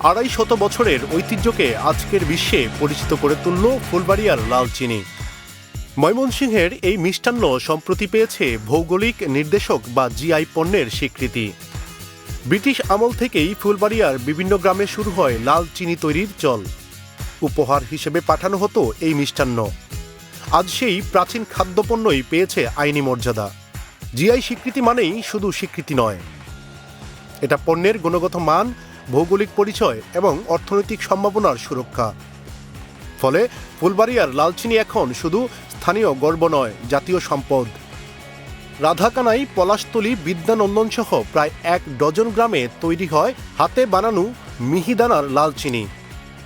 আড়াই শত বছরের ঐতিহ্যকে আজকের বিশ্বে পরিচিত করে তুলল ফুলবাড়িয়ার লাল চিনি। ময়মনসিংহের এই মিষ্টান্ন সম্প্রতি পেয়েছে ভৌগোলিক নির্দেশক বা জিআই পণ্যের স্বীকৃতি। ব্রিটিশ আমল থেকেই ফুলবাড়িয়ার বিভিন্ন গ্রামে শুরু হয় লাল চিনি তৈরির চল। উপহার হিসেবে পাঠানো হতো এই মিষ্টান্ন। আজ সেই প্রাচীন খাদ্যপণ্যই পেয়েছে আইনি মর্যাদা। জিআই স্বীকৃতি মানেই শুধু স্বীকৃতি নয়। এটা পণ্যের গুণগত মান ভৌগোলিক পরিচয় এবং অর্থনৈতিক সম্ভাবনার সুরক্ষা। ফলে ফুলবাড়িয়ার লালচিনি এখন শুধু স্থানীয় গর্ব নয়, জাতীয় সম্পদ। রাধাকানাই, পলাশতলী বিদ্যানন্দন সহ প্রায় এক ডজন গ্রামে তৈরি হয় হাতে বানানো মিহিদানার লালচিনি।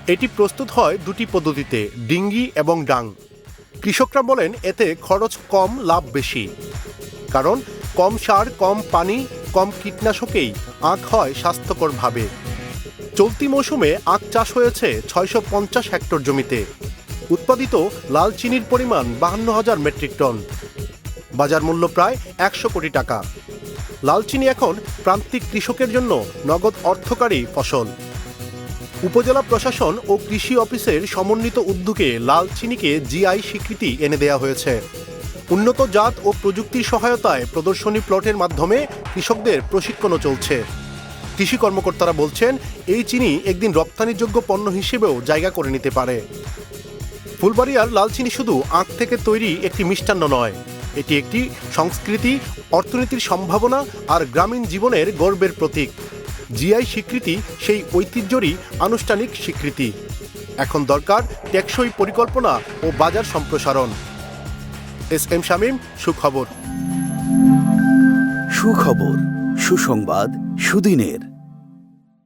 এটি প্রস্তুত হয় দুটি পদ্ধতিতে, ডিঙ্গি এবং ডাং। কৃষকরা বলেন, এতে খরচ কম, লাভ বেশি। কারণ কম সার, কম পানি, কম কীটনাশকেই আখ হয় স্বাস্থ্যকরভাবে। চলতি মৌসুমে আখ চাষ হয়েছে ছয়শো পঞ্চাশ হেক্টর জমিতে। উৎপাদিত লাল চিনির পরিমাণ বাহান্ন হাজার মেট্রিক টন। বাজার মূল্য প্রায় একশো কোটি টাকা। লাল চিনি এখন প্রান্তিক কৃষকের জন্য নগদ অর্থকারী ফসল। উপজেলা প্রশাসন ও কৃষি অফিসের সমন্বিত উদ্যোগে লাল চিনিকে জিআই স্বীকৃতি এনে দেওয়া হয়েছে। উন্নত জাত ও প্রযুক্তির সহায়তায় প্রদর্শনী প্লটের মাধ্যমে কৃষকদের প্রশিক্ষণও চলছে। কৃষি কর্মকর্তারা বলছেন, এই চিনি একদিন রপ্তানিযোগ্য পণ্য হিসেবেও জায়গা করে নিতে পারে। ফুলবাড়িয়ার লাল চিনি শুধু আখ থেকে তৈরি একটি মিষ্টান্ন নয়, এটি একটি সংস্কৃতি, অর্থনীতির সম্ভাবনা আর গ্রামীণ জীবনের গর্বের প্রতীক। জিআই স্বীকৃতি সেই ঐতিহ্যরই আনুষ্ঠানিক স্বীকৃতি। এখন দরকার টেকসই পরিকল্পনা ও বাজার সম্প্রসারণ। এস এম শামীম, সুখবর। সুখবর, সুসংবাদ, সুদিনের।